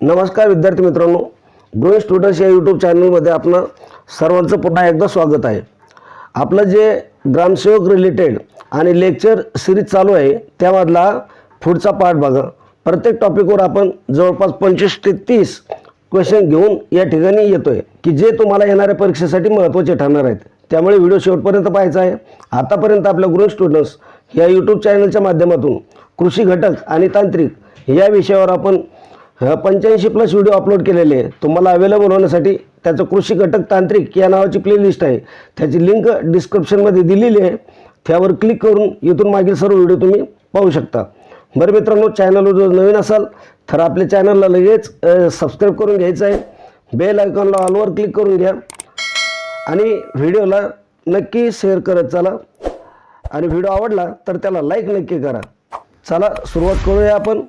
नमस्कार विद्यार्थी मित्रांनो ग्रोईंग स्टुडंट्स या यूट्यूब चॅनलमध्ये आपलं सर्वांचं पुन्हा एकदा स्वागत आहे. आपलं जे ग्रामसेवक रिलेटेड आणि लेक्चर सिरीज चालू आहे त्यामधला पुढचा पार्ट बघा. प्रत्येक टॉपिकवर आपण जवळपास पंचवीस ते तीस क्वेश्चन घेऊन या ठिकाणी येतो आहे की जे तुम्हाला येणाऱ्या परीक्षेसाठी महत्त्वाचे ठरणार आहेत. त्यामुळे व्हिडिओ शेवटपर्यंत पाहायचा आहे. आतापर्यंत आपल्या ग्रोईंग स्टुडंट्स या यूट्यूब चॅनलच्या माध्यमातून कृषी घटक आणि तांत्रिक या विषयावर आपण पंच्याऐंशी प्लस व्हिडिओ अपलोड केलेले आहे. तुम्हाला अवेलेबल होण्यासाठी त्याचं कृषी घटक तांत्रिक या नावाची प्लेलिस्ट आहे. त्याची लिंक डिस्क्रिप्शनमध्ये दिलेली आहे. त्यावर क्लिक करून इथून मागील सर्व व्हिडिओ तुम्ही पाहू शकता. बरं मित्रांनो चॅनलवर जर नवीन असाल तर आपल्या चॅनलला लगेच सबस्क्राईब करून घ्यायचं आहे. बेल आयकॉनला ऑलवर क्लिक करून घ्या. आणि व्हिडिओला नक्की शेअर करत चला. आणि व्हिडिओ आवडला तर त्याला लाईक नक्की करा. चला सुरुवात करूया आपण.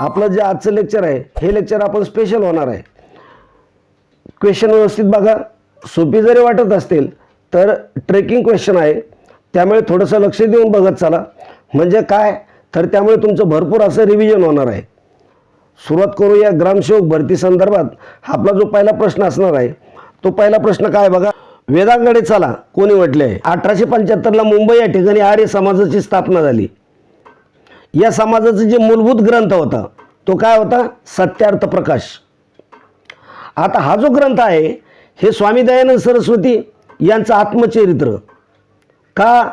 आपलं जे आजचं लेक्चर आहे हे लेक्चर आपण स्पेशल होणार आहे. क्वेश्चन व्यवस्थित बघा. सोपी जरी वाटत असतील तर ट्रेकिंग क्वेश्चन आहे. त्यामुळे थोडंसं लक्ष देऊन बघत चला. म्हणजे काय? तर त्यामुळे तुमचं भरपूर असं रिव्हिजन होणार आहे. सुरुवात करूया ग्रामसेवक भरती संदर्भात. आपला जो पहिला प्रश्न असणार आहे तो पहिला प्रश्न काय बघा? वेदांकडे चला कोणी म्हटले आहे अठराशे पंच्याहत्तरला मुंबई या ठिकाणी आर्य समाजाची स्थापना झाली. या समाजाचं जे मूलभूत ग्रंथ होता तो काय होता? सत्यार्थ प्रकाश. आता हा जो ग्रंथ आहे हे स्वामी दयानंद सरस्वती यांचं आत्मचरित्र. का?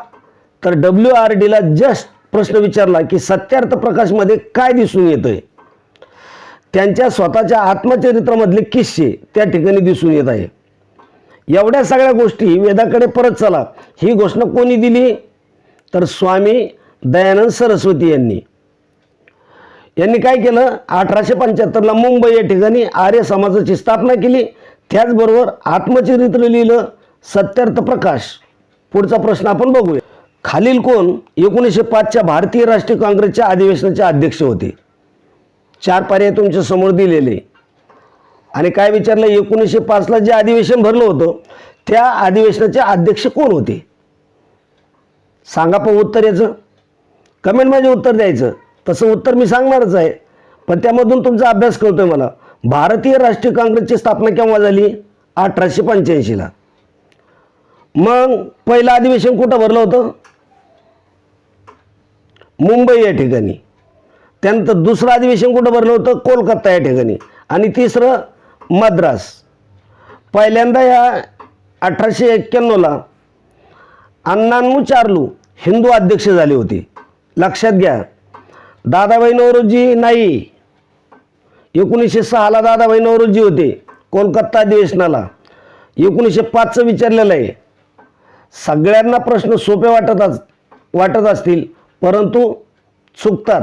तर डब्ल्यू आर डीला जस्ट प्रश्न विचारला की सत्यार्थ प्रकाशमध्ये काय दिसून येतंय? त्यांच्या स्वतःच्या आत्मचरित्रामधले किस्से त्या ठिकाणी दिसून येत आहे. एवढ्या सगळ्या गोष्टी वेदाकडे परत चला. ही घोषणा कोणी दिली? तर स्वामी दयानंद सरस्वती यांनी. यांनी काय केलं? अठराशे पंच्याहत्तरला मुंबई या ठिकाणी आर्य समाजाची स्थापना केली. त्याचबरोबर आत्मचरित्र लिहिलं सत्यार्थ प्रकाश. पुढचा प्रश्न आपण बघूया. खालील कोण? एकोणीसशे पाचच्या भारतीय राष्ट्रीय काँग्रेसच्या अधिवेशनाचे अध्यक्ष होते. चार पर्याय तुमच्यासमोर दिलेले. आणि काय विचारलं? एकोणीसशे पाचला जे अधिवेशन भरलं होतं त्या अधिवेशनाचे अध्यक्ष कोण होते? सांगा पण उत्तर याचं. कमेंटमध्ये उत्तर द्यायचं. तसं उत्तर मी सांगणारच आहे. पण त्यामधून तुमचा अभ्यास करतोय मला. भारतीय राष्ट्रीय काँग्रेसची स्थापना केव्हा झाली? अठराशे पंच्याऐंशीला मग पहिलं अधिवेशन कुठं भरलं होतं? मुंबई या ठिकाणी. त्यानंतर दुसरं अधिवेशन कुठं भरलं होतं? कोलकाता या ठिकाणी. आणि तिसरं मद्रास. पहिल्यांदा या अठराशे एक्क्याण्णवला अण्णांनू चार्लू हिंदू अध्यक्ष झाले होते. लक्षात घ्या. दादाबाई नवरोजी नाही. एकोणीसशे सहाला दादाबाई नवरोजी होते. कोलकाता अधिवेशनाला. एकोणीसशे पाचचं विचारलेलं आहे. सगळ्यांना प्रश्न सोपे वाटत अस वाटत असतील परंतु चुकतात.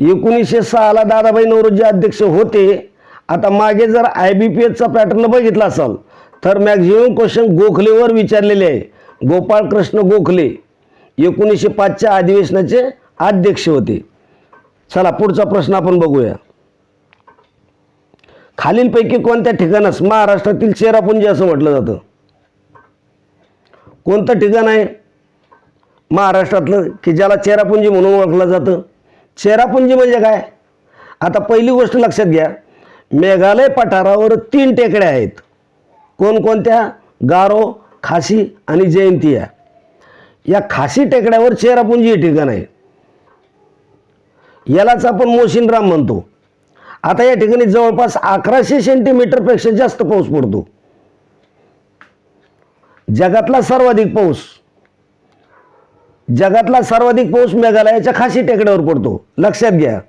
एकोणीसशे सहाला दादाबाई नवरोजी अध्यक्ष होते. आता मागे जर आय बी पी एचचा पॅटर्न बघितला असाल तर मॅक्झिमम क्वेश्चन गोखलेवर विचारलेले आहे. गोपाळकृष्ण गोखले. एकोणीसशे पाचच्या अधिवेशनाचे अध्यक्ष होते. चला पुढचा प्रश्न आपण बघूया. खालीलपैकी कोणत्या ठिकाणास महाराष्ट्रातील चेरापुंजी असं म्हटलं जातं? कोणतं ठिकाण आहे? महाराष्ट्रातलं की ज्याला चेरापुंजी म्हणून ओळखलं जातं? चेरापुंजी म्हणजे काय? आता पहिली गोष्ट लक्षात घ्या. मेघालय पठारावर तीन टेकड्या आहेत. कोणकोणत्या? गारो खासी आणि जयंती या या खासी टेकड्यावर चेरापुंजी हे ठिकाण आहे. यालाच आपण मोशिनराम म्हणतो. आता या ठिकाणी जवळपास अकराशे सेंटीमीटरपेक्षा जास्त पाऊस पडतो. जगातला सर्वाधिक पाऊस जगातला सर्वाधिक पाऊस मेघालयाच्या खासी टेकड्यावर पडतो. लक्षात घ्या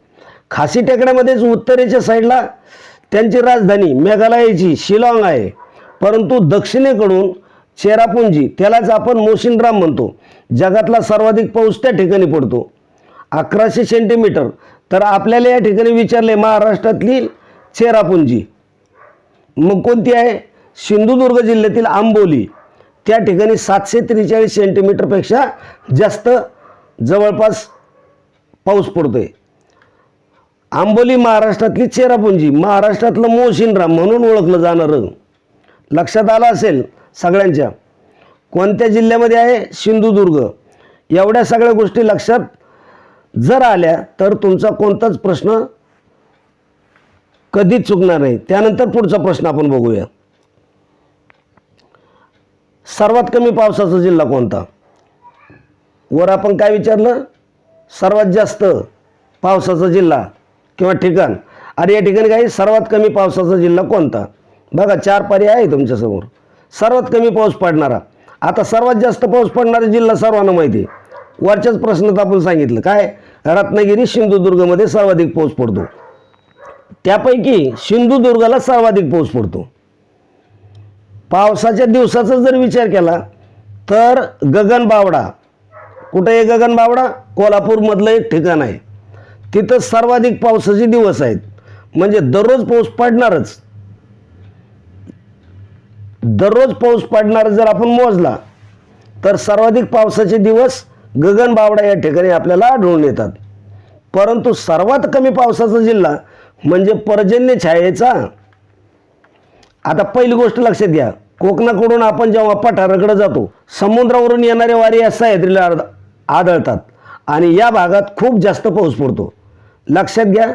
खासी टेकड्यामध्येच उत्तरेच्या साईडला त्यांची राजधानी मेघालयाची शिलाँग आहे. परंतु दक्षिणेकडून चेरापुंजी त्यालाच आपण मोशिनराम म्हणतो. जगातला सर्वाधिक पाऊस त्या ठिकाणी पडतो. अकराशे सेंटीमीटर. तर आपल्याला या ठिकाणी विचारले महाराष्ट्रातली चेरापुंजी. मग कोणती आहे? सिंधुदुर्ग जिल्ह्यातील आंबोली. त्या ठिकाणी सातशे त्रेचाळीस सेंटीमीटरपेक्षा जास्त जवळपास पाऊस पडतोय. आंबोली महाराष्ट्रातली चेरापुंजी महाराष्ट्रातलं मोशिनराम म्हणून ओळखलं जाणारं. लक्षात आलं असेल? सगळ्यांच्या. कोणत्या जिल्ह्यामध्ये आहे? सिंधुदुर्ग. एवढ्या सगळ्या गोष्टी लक्षात जर आल्या तर तुमचा कोणताच प्रश्न कधीच चुकणार नाही. त्यानंतर पुढचा प्रश्न आपण बघूया. सर्वात कमी पावसाचा जिल्हा कोणता? वर आपण काय विचारलं? सर्वात जास्त पावसाचा जिल्हा किंवा ठिकाण. आणि या ठिकाणी काही सर्वात कमी पावसाचा जिल्हा कोणता? बघा चार पर्याय आहे तुमच्यासमोर. सर्वात कमी पाऊस पडणारा. आता सर्वात जास्त पाऊस पडणारा जिल्हा सर्वांना माहिती आहे. वरच्याच प्रश्नात आपण सांगितलं. काय? रत्नागिरी सिंधुदुर्गमध्ये सर्वाधिक पाऊस पडतो. त्यापैकी सिंधुदुर्गाला सर्वाधिक पाऊस पडतो. पावसाच्या दिवसाचा जर विचार केला तर गगन बावडा. कुठं आहे गगन बावडा? कोल्हापूरमधलं एक ठिकाण आहे. तिथं सर्वाधिक पावसाचे दिवस आहेत. म्हणजे दररोज पाऊस पडणारच. दररोज पाऊस पडणार जर आपण मोजला तर सर्वाधिक पावसाचे दिवस गगन बावडा या ठिकाणी आपल्याला आढळून येतात. परंतु सर्वात कमी पावसाचा जिल्हा म्हणजे पर्जन्य छायेचा. आता पहिली गोष्ट लक्षात घ्या कोकणाकडून आपण जेव्हा पठाराकडे जातो समुद्रावरून येणारे वारे या सह्याद्रीला आढ- आढळतात आणि या भागात खूप जास्त पाऊस पडतो. लक्षात घ्या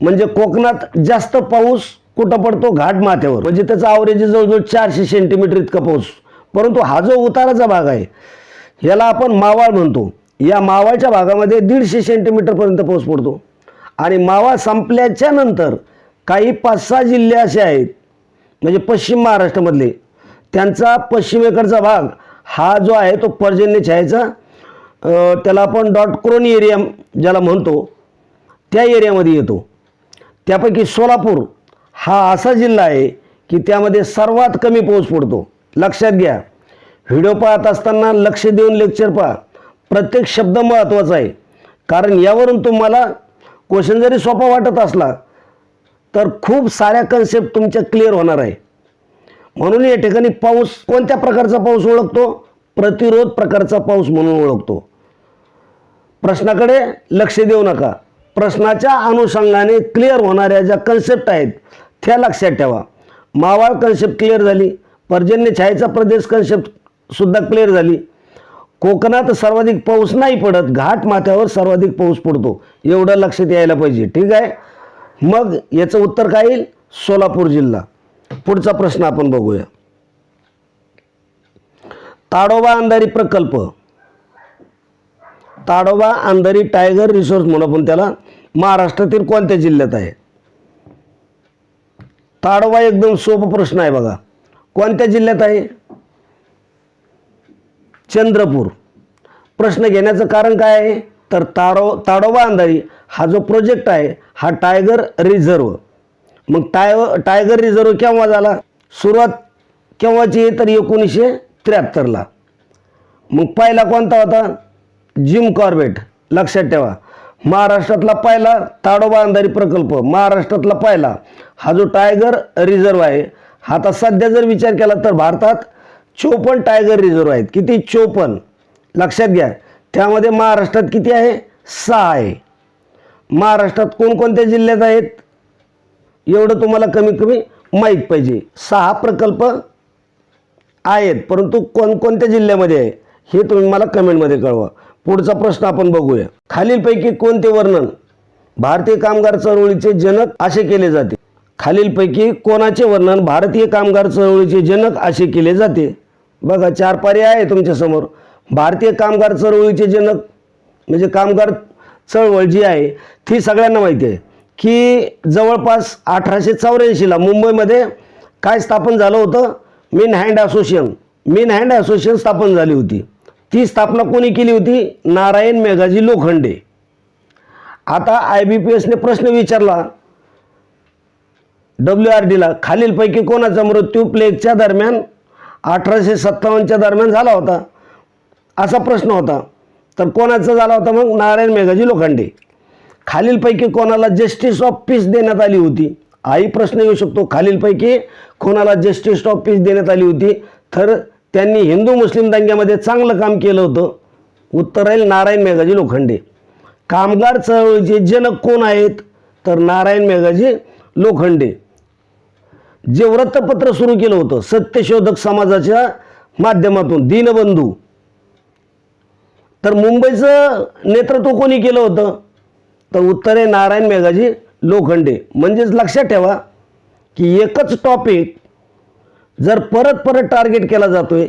म्हणजे कोकणात जास्त पाऊस कुठं पडतो? घाट माथ्यावर. म्हणजे त्याचा आवरेज जवळजवळ चारशे सेंटीमीटर इतका पाऊस. परंतु हा जो उताराचा भाग आहे याला आपण मावाळ म्हणतो. या मावाळच्या भागामध्ये दीडशे सेंटीमीटरपर्यंत पाऊस पडतो. आणि मावाळ संपल्याच्या नंतर काही पाच सहा जिल्हे असे आहेत म्हणजे पश्चिम महाराष्ट्रामधले. त्यांचा पश्चिमेकडचा भाग हा जो आहे तो पर्जन्य छायेचा त्याला आपण डॉट क्रोन एरिया ज्याला म्हणतो त्या एरियामध्ये येतो. त्यापैकी सोलापूर हा असा जिल्हा आहे की त्यामध्ये सर्वात कमी पाऊस पडतो. लक्षात घ्या. व्हिडिओ पाहत असताना लक्ष देऊन लेक्चर पहा. प्रत्येक शब्द महत्त्वाचा आहे. कारण यावरून तुम्हाला क्वेश्चन जरी सोपा वाटत असला तर खूप साऱ्या कन्सेप्ट तुमच्या क्लिअर होणार आहे. म्हणून या ठिकाणी पाऊस कोणत्या प्रकारचा पाऊस ओळखतो? प्रतिरोध प्रकारचा पाऊस म्हणून ओळखतो. प्रश्नाकडे लक्ष देऊ नका. प्रश्नाच्या अनुषंगाने क्लिअर होणाऱ्या ज्या कन्सेप्ट आहेत त्या लक्षात ठेवा. मावाळ कन्सेप्ट क्लिअर झाली. पर्जन्य छायेचा प्रदेश कन्सेप्ट सुद्धा क्लिअर झाली. कोकणात सर्वाधिक पाऊस नाही पडत. घाट माथ्यावर सर्वाधिक पाऊस पडतो. एवढं लक्षात यायला पाहिजे. ठीक आहे? मग याचं उत्तर काय येईल? सोलापूर जिल्हा. पुढचा प्रश्न आपण बघूया. ताडोबा अंधारी प्रकल्प. ताडोबा अंधारी टायगर रिसोर्स म्हणून आपण त्याला महाराष्ट्रातील कोणत्या जिल्ह्यात आहे? ताडोबा एकदम सोपा प्रश्न आहे बघा. कोणत्या जिल्ह्यात आहे? चंद्रपूर. प्रश्न घेण्याचं कारण काय आहे? तर ताडो ताडोबा अंधारी हा जो प्रोजेक्ट आहे हा टायगर रिझर्व मग टाय टायगर रिझर्व केव्हा झाला? सुरुवात केव्हाची? आहे तर एकोणीसशे त्र्याहत्तरला. मग पहिला कोणता होता? Jim Corbett. लक्षात ठेवा. महाराष्ट्रातला पहिला ताडोबा अंधारी प्रकल्प महाराष्ट्रातला पहिला. हा जो टायगर रिझर्व आहे हा आता सध्या जर विचार केला तर भारतात चोपन्न टायगर रिझर्व आहेत. किती? चोपन्न. लक्षात घ्या. त्यामध्ये महाराष्ट्रात किती आहे? सहा आहे. महाराष्ट्रात कोणकोणत्या जिल्ह्यात आहेत? एवढं तुम्हाला कमीत कमी माहीत पाहिजे. सहा प्रकल्प आहेत परंतु कोणकोणत्या जिल्ह्यामध्ये आहे? हे तुम्ही मला कमेंटमध्ये कळवा. पुढचा प्रश्न आपण बघूया. खालीलपैकी कोणते वर्णन? भारतीय कामगार चळवळीचे जनक असे केले जाते. खालीलपैकी कोणाचे वर्णन भारतीय कामगार चळवळीचे जनक असे केले जाते? बघा चार पर्याय आहे तुमच्यासमोर भारतीय कामगार चळवळीचे जनक म्हणजे कामगार चळवळ जी आहे ती सगळ्यांना माहिती आहे की जवळपास अठराशे चौऱ्याऐंशीला मुंबईमध्ये काय स्थापन झालं होतं? Min hand association. Min hand association स्थापन झाली होती. ती स्थापना कोणी केली होती? नारायण मेघाजी लोखंडे. आता आय बी पी एसने प्रश्न विचारला डब्ल्यू आर डीला खालीलपैकी कोणाचा मृत्यू प्लेगच्या दरम्यान अठराशे सत्तावन्नच्या दरम्यान झाला होता? असा प्रश्न होता. तर कोणाचा झाला होता मग? नारायण मेघाजी लोखंडे. खालीलपैकी कोणाला जस्टिस ऑफ पीस देण्यात आली होती? हाही प्रश्न येऊ शकतो. खालीलपैकी कोणाला जस्टिस ऑफ पीस देण्यात आली होती? तर त्यांनी हिंदू मुस्लिम दंग्यामध्ये चांगलं काम केलं होतं. उत्तर नारायण मेघाजी लोखंडे. कामगार चळवळीचे जनक कोण आहेत? तर नारायण मेघाजी लोखंडे. जे वृत्तपत्र सुरू केलं होतं सत्यशोधक समाजाच्या माध्यमातून दीनबंधू. तर मुंबईचं नेतृत्व कोणी केलं होतं? तर उत्तरे नारायण मेघाजी लोखंडे. म्हणजेच लक्षात ठेवा की एकच टॉपिक जर परत परत टार्गेट केला जातोय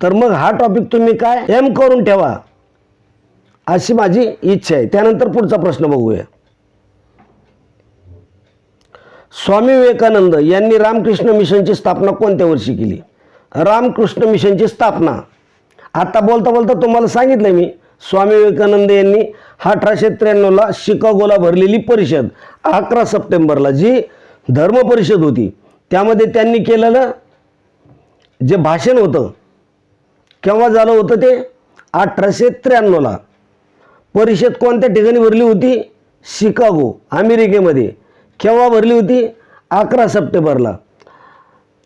तर मग हा टॉपिक तुम्ही काय? एम करून ठेवा. अशी माझी इच्छा आहे. त्यानंतर पुढचा प्रश्न बघूया. स्वामी विवेकानंद यांनी रामकृष्ण मिशनची स्थापना कोणत्या वर्षी केली? रामकृष्ण मिशनची स्थापना. आता बोलता बोलता तुम्हाला सांगितलं मी स्वामी विवेकानंद यांनी अठराशे त्र्याण्णवला शिकागोला भरलेली परिषद अकरा सप्टेंबरला जी धर्म परिषद होती त्यामध्ये त्यांनी केलेलं जे भाषण होतं केव्हा झालं होतं ते? अठराशे त्र्याण्णवला. परिषद कोणत्या ठिकाणी भरली होती? शिकागो अमेरिकेमध्ये. केव्हा भरली होती? अकरा सप्टेंबरला.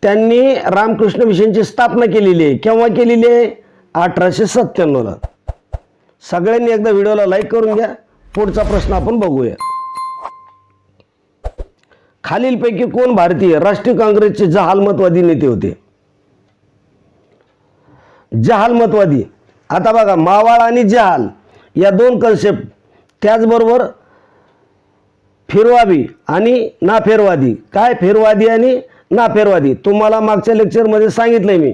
त्यांनी रामकृष्ण मिशनची स्थापना केलेली आहे. केव्हा केलेली आहे? अठराशे सत्त्याण्णवला. सगळ्यांनी एकदा व्हिडिओला लाईक करून घ्या. पुढचा प्रश्न आपण बघूया. खालीलपैकी कोण भारतीय? राष्ट्रीय काँग्रेसचे जहालमतवादी नेते होते. जहालमतवादी आता बघा मावाळ आणि जहाल या दोन कन्सेप्ट त्याचबरोबर फिरवाबी आणि नाफेरवादी. काय फेरवादी आणि नाफेरवादी? तुम्हाला मागच्या लेक्चरमध्ये सांगितलं मी.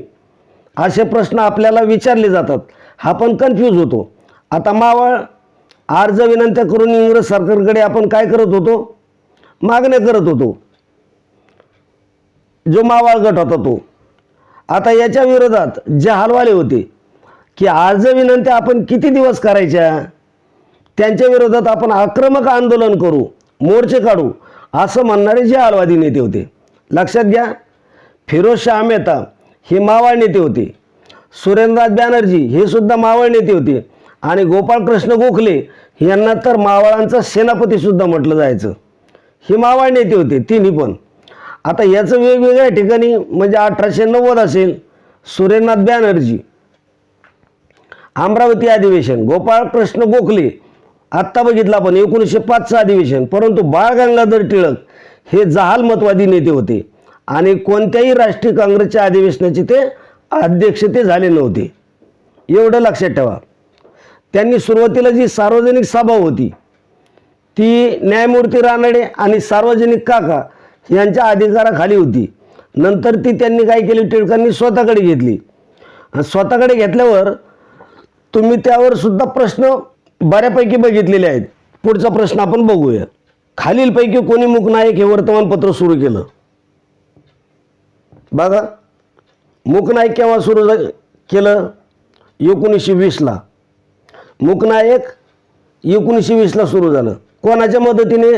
असे प्रश्न आपल्याला विचारले जातात. हा पण कन्फ्यूज होतो. आता मावळ अर्ज विनंत्या करून इंग्रज सरकारकडे आपण काय करत होतो? मागण्या करत होतो. जो मावाळ गट होता तो. आता याच्या विरोधात जे हलवाले होते की अर्ज विनंत्या आपण किती दिवस करायच्या त्यांच्या विरोधात आपण आक्रमक आंदोलन करू मोर्चे काढू असं म्हणणारे जे हलवादी नेते होते. लक्षात घ्या फिरोज शाह मेहता हे मावळ नेते होते. सुरेंद्रनाथ बॅनर्जी हे सुद्धा मावळ नेते होते. आणि गोपाळकृष्ण गोखले यांना तर मावळांचा सेनापतीसुद्धा म्हटलं जायचं. हे मावळ नेते होते तिन्ही पण. आता याचं वेगवेगळ्या ठिकाणी म्हणजे अठराशे नव्वद असेल सुरेनाथ बॅनर्जी. अमरावती अधिवेशन गोपाळकृष्ण गोखले. आत्ता बघितलं आपण एकोणीसशे पाचचं अधिवेशन परंतु बाळ गंगाधर टिळक हे जहालमतवादी नेते होते. आणि कोणत्याही राष्ट्रीय काँग्रेसच्या अधिवेशनाचे ते अध्यक्ष ते झाले नव्हते. एवढं लक्षात ठेवा. त्यांनी सुरुवातीला जी सार्वजनिक सभा होती ती न्यायमूर्ती रानडे आणि सार्वजनिक काका यांच्या अधिकाराखाली होती. नंतर ती त्यांनी काय केली टिळकांनी स्वतःकडे घेतली. आणि स्वतःकडे घेतल्यावर तुम्ही त्यावर सुद्धा प्रश्न बऱ्यापैकी बघितलेले आहेत. पुढचा प्रश्न आपण बघूया. खालीलपैकी कोणी मुकनायक हे वर्तमानपत्र सुरू केलं? बघा. मुकनायक केव्हा सुरू केलं? एकोणीसशे वीसला. मुकनायक एकोणीसशे वीसला सुरू झालं. कोणाच्या मदतीने?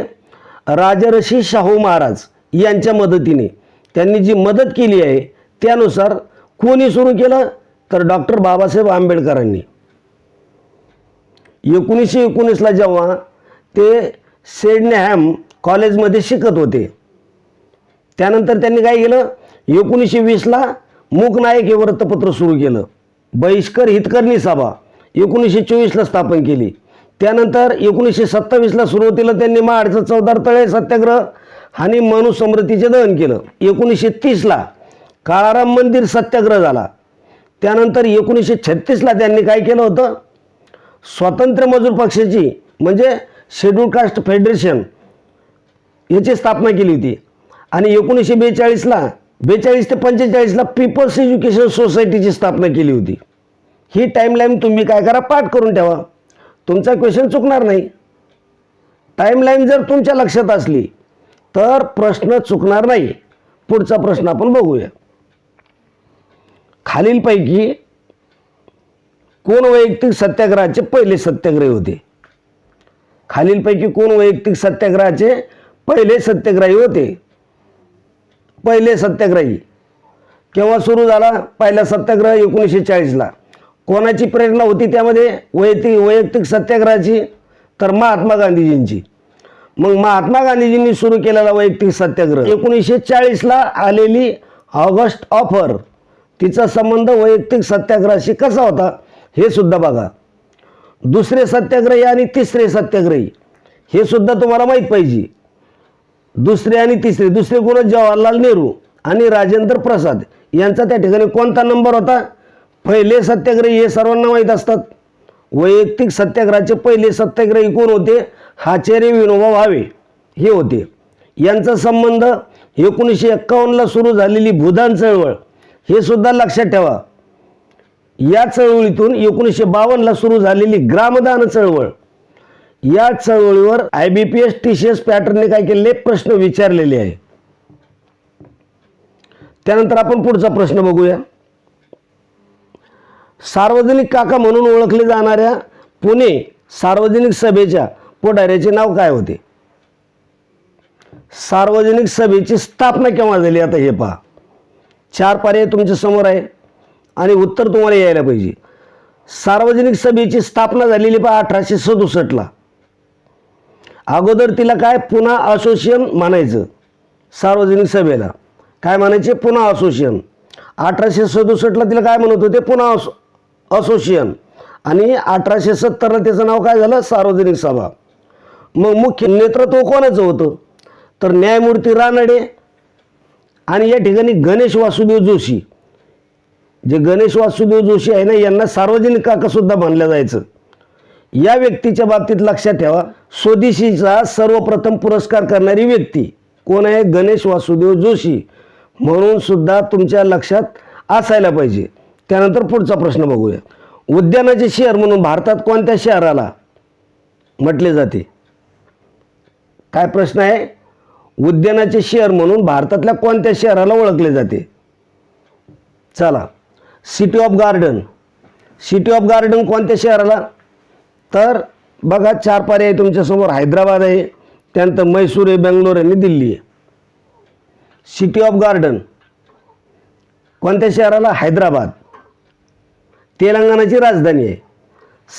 राजर्षी शाहू महाराज. यांच्या मदतीने. त्यांनी जी मदत केली आहे त्यानुसार कोणी सुरू केलं? तर डॉक्टर बाबासाहेब आंबेडकरांनी. एकोणीसशे एकोणीसला जेव्हा ते सेडनेहॅम कॉलेजमध्ये शिकत होते त्यानंतर त्यांनी काय केलं? एकोणीसशे वीसला मूकनायक हे वृत्तपत्र सुरू केलं. बहिष्कर हितकर्णी सभा एकोणीसशे चोवीसला स्थापन केली. त्यानंतर एकोणीसशे सत्तावीसला सुरुवातीला त्यांनी महाडचं चौदार तळे सत्याग्रह आणि मनुस्मृतीचे दहन केलं. एकोणीसशे तीसला काळाराम मंदिर सत्याग्रह झाला. त्यानंतर एकोणीसशे छत्तीसला त्यांनी काय केलं होतं? स्वातंत्र्य मजूर पक्षाची म्हणजे शेड्यूल कास्ट फेडरेशन याची स्थापना केली होती. आणि एकोणीसशे बेचाळीसला बेचाळीस ते पंचेचाळीसला पीपल्स एज्युकेशन सोसायटीची स्थापना केली होती. ही टाईमलाईन तुम्ही काय करा पाठ करून ठेवा. तुमचा क्वेश्चन चुकणार नाही. टाईमलाईन जर तुमच्या लक्षात असली तर प्रश्न चुकणार नाही. पुढचा प्रश्न आपण बघूया. खालीलपैकी कोण वैयक्तिक सत्याग्रहाचे पहिले सत्याग्रही होते? खालीलपैकी कोण वैयक्तिक सत्याग्रहाचे पहिले सत्याग्रही होते? पहिले सत्याग्रही. केव्हा सुरू झाला? पहिला सत्याग्रह एकोणीसशे चाळीसला. कोणाची प्रेरणा होती त्यामध्ये? वैयक्तिक वैयक्तिक सत्याग्रहाची? तर महात्मा गांधीजींची. मग महात्मा गांधीजींनी सुरू केलेला वैयक्तिक सत्याग्रह. एकोणीसशे चाळीसला आलेली ऑगस्ट ऑफर तिचा संबंध वैयक्तिक सत्याग्रहाशी कसा होता हे सुद्धा बघा. दुसरे सत्याग्रही आणि तिसरे सत्याग्रही हे सुद्धा तुम्हाला माहीत पाहिजे. दुसरे आणि तिसरे दुसरे कोण जवाहरलाल नेहरू आणि राजेंद्र प्रसाद यांचा त्या ठिकाणी कोणता नंबर होता? पहिले सत्याग्रही हे सर्वांना माहीत असतात. वैयक्तिक सत्याग्रहाचे पहिले सत्याग्रही कोण होते? आचार्य विनोबा भावे. हे होते. यांचा संबंध एकोणीसशे एक्कावन्नला सुरू झालेली भूदान चळवळ. हे सुद्धा लक्षात ठेवा. या चळवळीतून एकोणीसशे बावन्नला सुरू झालेली ग्रामदान चळवळ. या चळवळीवर I B P S T C S पॅटर्नने काय केलेले? प्रश्न विचारलेले आहे. त्यानंतर आपण पुढचा प्रश्न बघूया. सार्वजनिक काका म्हणून ओळखले जाणाऱ्या पुणे सार्वजनिक सभेच्या पुढाऱ्याचे नाव काय होते? सार्वजनिक सभेची स्थापना केव्हा झाली? आता हे पहा. चार पर्याय तुमच्यासमोर आहे आणि उत्तर तुम्हाला यायला पाहिजे. सार्वजनिक सभेची स्थापना झालेली पहा अठराशे सदुसष्टला अगोदर तिला काय पुन्हा असोसिएशन म्हणायचं? सार्वजनिक सभेला. काय म्हणायचे? पुन्हा असोसिएशन. अठराशे सदुसष्टला तिला काय म्हणत होते? पुन्हा असो असोसिएशन. आणि अठराशे सत्तरला त्याचं नाव काय झालं? सार्वजनिक सभा. मग मुख्य नेतृत्व कोणाचं होतं? तर न्यायमूर्ती रानडे आणि या ठिकाणी गणेश वासुदेव जोशी. जे गणेश वासुदेव जोशी आहे ना यांना सार्वजनिक काकासुद्धा मानलं जायचं. या व्यक्तीच्या बाबतीत लक्षात ठेवा स्वदेशीचा सर्वप्रथम पुरस्कार करणारी व्यक्ती कोण आहे? गणेश वासुदेव जोशी. म्हणून सुद्धा तुमच्या लक्षात असायला पाहिजे. त्यानंतर पुढचा प्रश्न बघूया. उद्यानाचे शहर म्हणून भारतात कोणत्या शहराला म्हटले जाते? काय प्रश्न आहे? उद्यानाचे शहर म्हणून भारतातल्या कोणत्या शहराला ओळखले जाते? चला. City of garden city of garden कोणत्या शहराला? तर बघा चार पर्याय तुमच्यासमोर. हैदराबाद आहे त्यानंतर मैसूर आहे बेंगलोर आहे आणि दिल्ली आहे. सिटी ऑफ गार्डन कोणत्या शहराला? हैदराबाद. तेलंगणाची राजधानी आहे.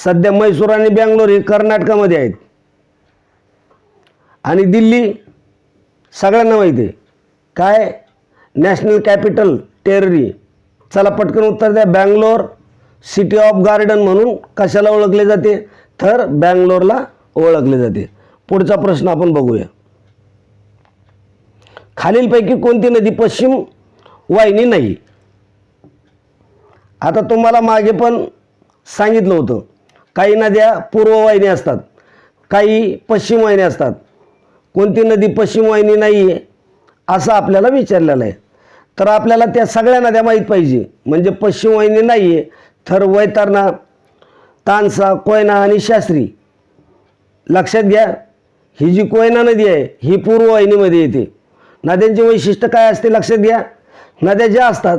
सध्या मैसूर आणि बँगलोर हे कर्नाटकामध्ये आहेत. आणि दिल्ली सगळ्यांना माहिती आहे. काय? National capital territory. चला पटकन उत्तर द्या. बँगलोर सिटी ऑफ गार्डन म्हणून कशाला ओळखले जाते? तर बँगलोरला ओळखले जाते. पुढचा प्रश्न आपण बघूया. खालीलपैकी कोणती नदी पश्चिम वाहिनी नाही? आता तुम्हाला मागे पण सांगितलं होतं. काही नद्या पूर्व वाहिनी असतात. काही पश्चिम वाहिनी असतात. कोणती नदी पश्चिम वाहिनी नाही आहे असं आपल्याला विचारलेलं आहे. तर आपल्याला त्या सगळ्या नद्या माहीत पाहिजे. म्हणजे पश्चिम वाहिनी नाही आहे तर वैतरणा तानसा कोयना आणि शास्त्री. लक्षात घ्या ही जी कोयना नदी आहे ही पूर्व वाहिनीमध्ये येते. नद्यांचे वैशिष्ट्य काय असते लक्षात घ्या. नद्या ज्या असतात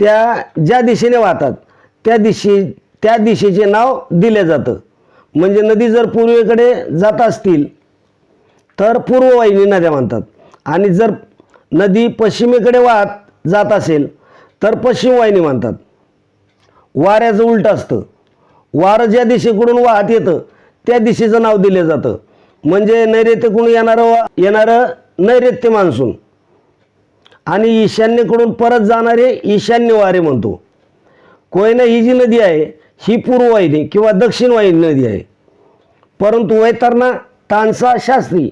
त्या ज्या दिशेने वाहतात त्या दिशे त्या दिशेचे नाव दिले जातं. म्हणजे नदी जर पूर्वेकडे जात असतील तर पूर्ववाहिनी नद्या म्हणतात. आणि जर नदी पश्चिमेकडे वाहत जात असेल तर पश्चिम वाहिनी म्हणतात. वाऱ्याचं उलट असतं. वारं ज्या दिशेकडून वाहत येतं त्या दिशेचं नाव दिलं जातं. म्हणजे नैऋत्यकडून येणारं वा येणारं नैऋत्य मान्सून. आणि ईशान्येकडून परत जाणारे ईशान्य वारे म्हणतो. कोयना ही जी नदी आहे ही पूर्ववाहिनी किंवा दक्षिण वाहिनी नदी आहे. परंतु वैतरणा तानसा शास्त्री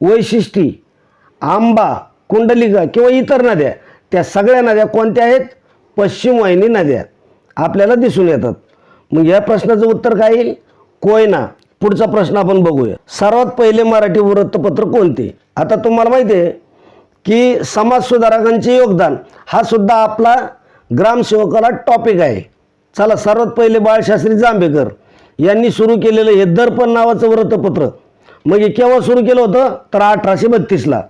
वैशिष्टी आंबा कुंडलिका किंवा इतर नद्या त्या सगळ्या नद्या कोणत्या आहेत? पश्चिम वाहिनी नद्या. आपल्याला दिसून येतात. मग या प्रश्नाचं उत्तर काय येईल? कोयना. पुढचा प्रश्न आपण बघूया. सर्वात पहिले मराठी वृत्तपत्र कोणते? आता तुम्हाला माहिती आहे की समाज सुधारकांचे योगदान हा सुद्धा आपला ग्रामसेवकाला टॉपिक आहे. चला सर्वात पहिले बाळशास्त्री जांभेकर यांनी सुरू केलेलं हे दर्पण नावाचं वृत्तपत्र. मग हे केव्हा सुरू केलं होतं? तर अठराशे बत्तीसला.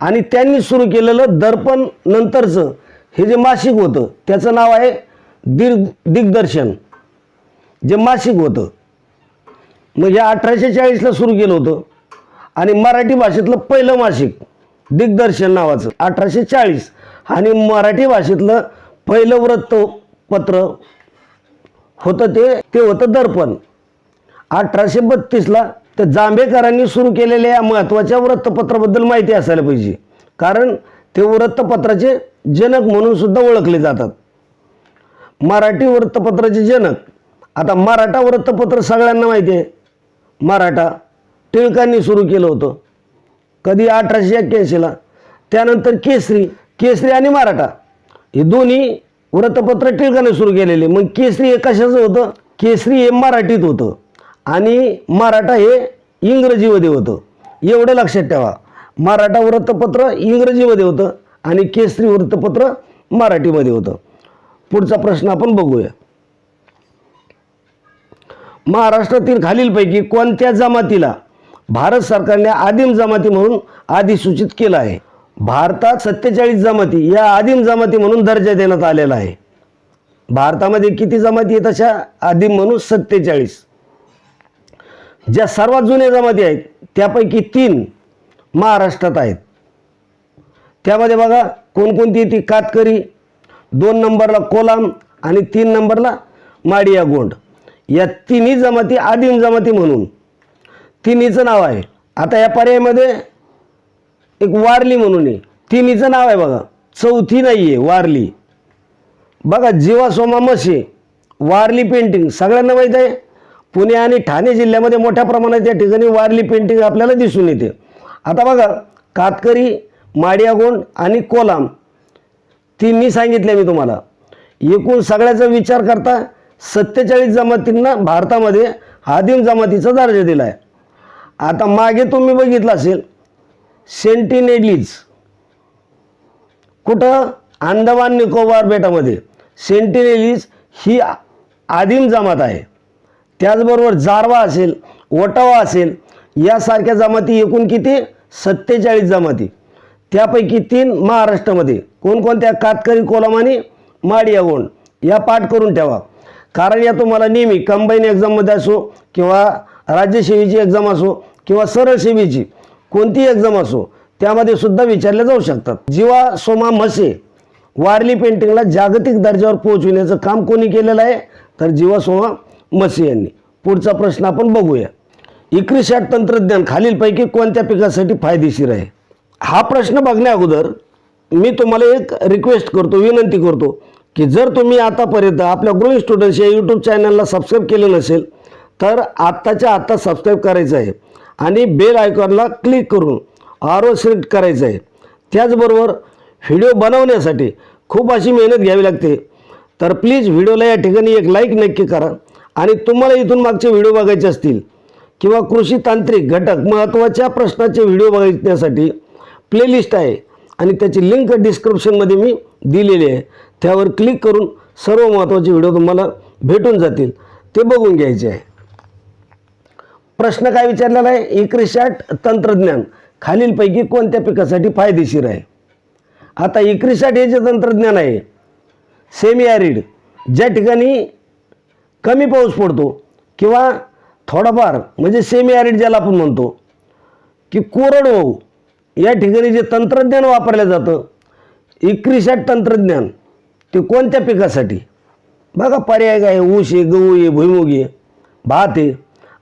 आणि त्यांनी सुरू केलेलं दर्पण नंतरचं हे जे मासिक होतं त्याचं नाव आहे दिग दिग्दर्शन. जे मासिक होतं. मग हे अठराशे चाळीसला सुरू केलं होतं. आणि मराठी भाषेतलं पहिलं मासिक. दिग्दर्शन नावाचं. अठराशे चाळीस. आणि मराठी भाषेतलं पहिलं वृत्तपत्र होतं ते ते होतं दर्पण. अठराशे बत्तीसला त्या जांभेकरांनी सुरू केलेल्या या महत्त्वाच्या वृत्तपत्राबद्दल माहिती असायला पाहिजे. कारण ते वृत्तपत्राचे जनक म्हणून सुद्धा ओळखले जातात. मराठी वृत्तपत्राचे जनक. आता मराठा वृत्तपत्र सगळ्यांना माहिती आहे. मराठा टिळकांनी सुरू केलं होतं. कधी अठराशे एक्क्याऐंशीला त्यानंतर केसरी केसरी आणि मराठा. हे दोन्ही वृत्तपत्र टिळकाने सुरू केलेले. मग केसरी हे कशाचं होतं? केसरी हे मराठीत होतं. आणि मराठा हे इंग्रजीमध्ये होतं. एवढं लक्षात ठेवा. मराठा वृत्तपत्र इंग्रजीमध्ये होतं आणि केसरी वृत्तपत्र मराठीमध्ये होतं. पुढचा प्रश्न आपण बघूया. महाराष्ट्रातील खालीलपैकी कोणत्या जमातीला भारत सरकारने आदिम जमाती म्हणून अधिसूचित केलं आहे. भारतात सत्तेचाळीस जमाती या आदिम जमाती म्हणून दर्जा देण्यात आलेला आहे. भारतामध्ये किती जमाती आहेत अशा आदिम म्हणून? सत्तेचाळीस. ज्या सर्वात जुन्या जमाती आहेत त्यापैकी तीन महाराष्ट्रात आहेत. त्यामध्ये बघा कोणकोणती ती? कातकरी दोन नंबरला कोलाम आणि तीन नंबरला माडिया गोंड या तिन्ही जमाती आदिम जमाती म्हणून. तिन्हीचं नाव आहे. आता या पर्यायमध्ये एक वारली म्हणून आहे. तिन्हीचं नाव आहे बघा. चौथी नाही आहे वारली. बघा जीवासोमा सोमा वारली पेंटिंग सगळ्यांना माहीत आहे? पुणे आणि ठाणे जिल्ह्यामध्ये मोठ्या प्रमाणात या ठिकाणी वारली पेंटिंग आपल्याला दिसून येते. आता बघा कातकरी माडियागोंड आणि कोलाम. तिन्ही सांगितले मी तुम्हाला. एकूण सगळ्याचा विचार करता सत्तेचाळीस जमातींना भारतामध्ये आदिम जमातीचा दर्जा दिला आहे आता मागे तुम्ही बघितलं असेल सेंटिनेलीज कुठं? अंदमान निकोबार बेटामध्ये. सेंटिनेलीज ही आदिम जमात आहे. त्याचबरोबर जारवा असेल ओटावा असेल यासारख्या जमाती एकूण किती? सत्तेचाळीस जमाती. त्यापैकी तीन महाराष्ट्रामध्ये. कोणकोणत्या? कातकरी कोलम आणि माडिया गोंड. या पाठ करून ठेवा. कारण या तुम्हाला नेहमी कंबाईन एक्झाममध्ये असो किंवा राज्यसेवेची एक्झाम असो किंवा सरळ सेवेची कोणतीही एक्झाम असो त्यामध्ये सुद्धा विचारल्या जाऊ शकतात. जीवा सोमा मसे वारली पेंटिंगला जागतिक दर्जावर पोहोचविण्याचं काम कोणी केलेलं आहे? तर जीवा सोमा मसे यांनी. पुढचा प्रश्न आपण बघूया. इक्रिशॅट तंत्रज्ञान खालीलपैकी कोणत्या पिकासाठी फायदेशीर आहे? हा प्रश्न बघण्या अगोदर मी तुम्हाला एक रिक्वेस्ट करतो विनंती करतो की जर तुम्ही आतापर्यंत आपल्या ग्रोईंग स्टुडंट्स या यूट्यूब चॅनलला सबस्क्राईब केलं नसेल तर आत्ताच्या आत्ता सबस्क्राईब करायचं आहे. आणि बेल आयकॉनला क्लिक करून आरो सिलेक्ट करायचं आहे. त्याचबरोबर व्हिडिओ बनवण्यासाठी खूप अशी मेहनत घ्यावी लागते. तर प्लीज व्हिडिओला या ठिकाणी एक लाईक नक्की करा. आणि तुम्हाला इथून मागचे व्हिडिओ बघायचे असतील किंवा कृषी तांत्रिक घटक महत्त्वाच्या प्रश्नाचे व्हिडिओ बघण्यासाठी प्लेलिस्ट आहे. आणि त्याची लिंक डिस्क्रिप्शनमध्ये मी दिलेली आहे. त्यावर क्लिक करून सर्व महत्त्वाचे व्हिडिओ तुम्हाला भेटून जातील. ते बघून घ्यायचे आहे. प्रश्न काय विचारलेला आहे? इक्रिशॅट तंत्रज्ञान. खालीलपैकी कोणत्या पिकासाठी फायदेशीर आहे? आता इक्रिशॅट हे जे तंत्रज्ञान आहे सेमी ॲरिड ज्या ठिकाणी कमी पाऊस पडतो किंवा थोडाफार म्हणजे सेमी ॲरिड ज्याला आपण म्हणतो की कोरडवाहू या ठिकाणी जे तंत्रज्ञान वापरलं जातं इक्रिशॅट तंत्रज्ञान ते कोणत्या पिकासाठी? बघा पर्याय काय आहे? ऊस आहे गहू आहे भुईमुग आहे भात आहे.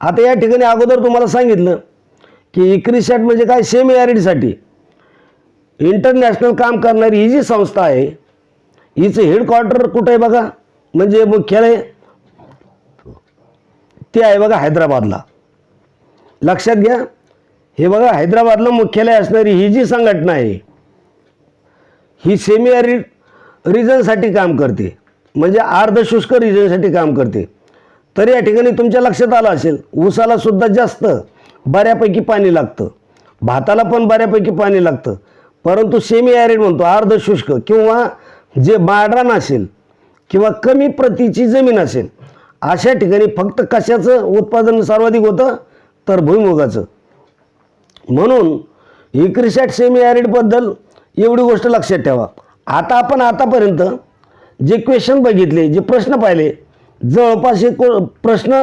आता या ठिकाणी अगोदर तुम्हाला सांगितलं की इक्रिशॅट म्हणजे काय? सेमी ॲरिडसाठी इंटरनॅशनल काम करणारी ही जी संस्था आहे हिचं हेडक्वार्टर कुठं आहे बघा? म्हणजे मुख्यालय ते आहे बघा हैदराबादला. लक्षात घ्या हे बघा हैदराबादला मुख्यालय असणारी ही जी संघटना आहे ही सेमी ॲरिड रिजनसाठी काम करते. म्हणजे अर्धशुष्क रिजनसाठी काम करते. तर या ठिकाणी तुमच्या लक्षात आलं असेल ऊसाला सुद्धा जास्त बऱ्यापैकी पाणी लागतं. भाताला पण बऱ्यापैकी पाणी लागतं. परंतु सेमी ॲरिड म्हणतो अर्धशुष्क किंवा जे माडरान असेल किंवा कमी प्रतीची जमीन असेल अशा ठिकाणी फक्त कशाचं उत्पादन सर्वाधिक होतं? तर भुईमुगाचं. म्हणून इक्रिशॅट सेमी ॲरिडबद्दल एवढी गोष्ट लक्षात ठेवा. आता आपण आतापर्यंत जे क्वेश्चन बघितले जे प्रश्न पाहिले जवळपास एक प्रश्न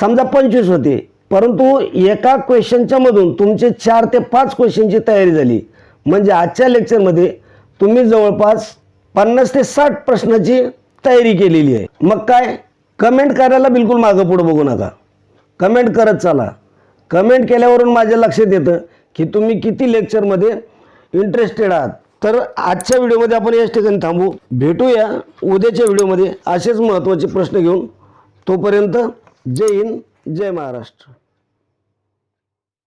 समजा पंचवीस होते. परंतु एका क्वेश्चनच्या मधून तुमचे चार ते पाच क्वेश्चनची तयारी झाली. म्हणजे आजच्या लेक्चरमध्ये तुम्ही जवळपास पन्नास ते साठ प्रश्नाची तयारी केलेली आहे. मग काय? कमेंट करायला बिलकुल मागं पुढं बघू नका. कमेंट करत चला. कमेंट केल्यावरून माझ्या लक्षात येतं की तुम्ही किती लेक्चरमध्ये इंटरेस्टेड आहात. तर आजच्या व्हिडिओमध्ये आपण याच ठिकाणी थांबू. भेटूया उद्याच्या व्हिडिओमध्ये असेच महत्त्वाचे प्रश्न घेऊन. तोपर्यंत जय हिंद जय महाराष्ट्र.